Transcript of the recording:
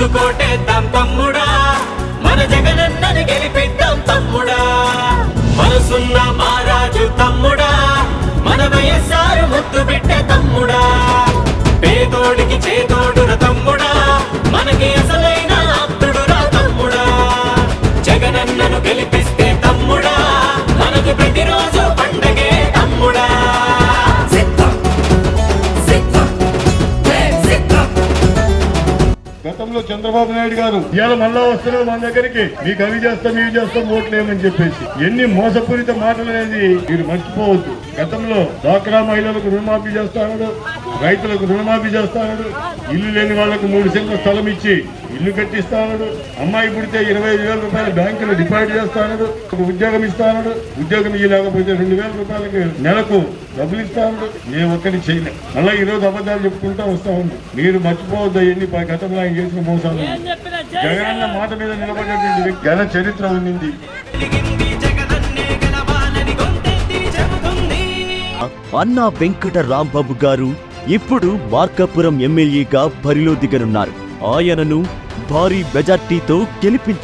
గుర్తు కోటేద్దాం తమ్ముడా. మన జగనన్నని గెలిపిద్దాం తమ్ముడా. మనసున్న మహారాజు తమ్ముడా. మన వయస్సారు ముద్దు బిడ్డ తమ్ముడా. పేదోడికి చేతోడు రథం గతంలో చంద్రబాబు నాయుడు గారు ఇవాళ మళ్ళా వస్తున్నారు మన దగ్గరికి మీకు అవి చేస్తాం ఇవి చేస్తాం ఓట్లేమని చెప్పేసి. ఎన్ని మోసపూరిత మాటలు అనేది మీరు మర్చిపోవద్దు. గతంలో డ్వాక్రా మహిళలకు రుణమాఫీ చేస్తాడు రైతులకు రుణమాఫీ చేస్తాడు ఇల్లు లేని వాళ్ళకు మూడు సెంట్ల స్థలం ఇచ్చి ఇల్లు కట్టిస్తాడు అమ్మాయి పుడితే ఇరవై ఐదు వేల రూపాయలు బ్యాంకులో డిపాజిట్ చేస్తాడు ఒక ఉద్యోగం ఇస్తాడు ఉద్యోగం ఇవ్వలేకపోతే రెండు వేల రూపాయలకి నెలకు డబ్బులు ఇస్తాడు ఏ ఒక్కటి చేయలే. మళ్ళీ ఈ రోజు అబద్ధాలు చెప్పుకుంటా వస్తా ఉంది మీరు మర్చిపోవద్దు ఎన్ని గతంలో ఆయన చేసిన మోసాలు. జగనన్న మాట మీద నిలబడేటువంటి ఘన చరిత్ర ఉంది అన్నా వెంకట రాంబాబు గారు ఇప్పుడు మార్కాపురం ఎమ్మెల్యేగా బరిలో దిగనున్నారు. ఆయనను భారీ మెజార్టీతో గెలిపించుకు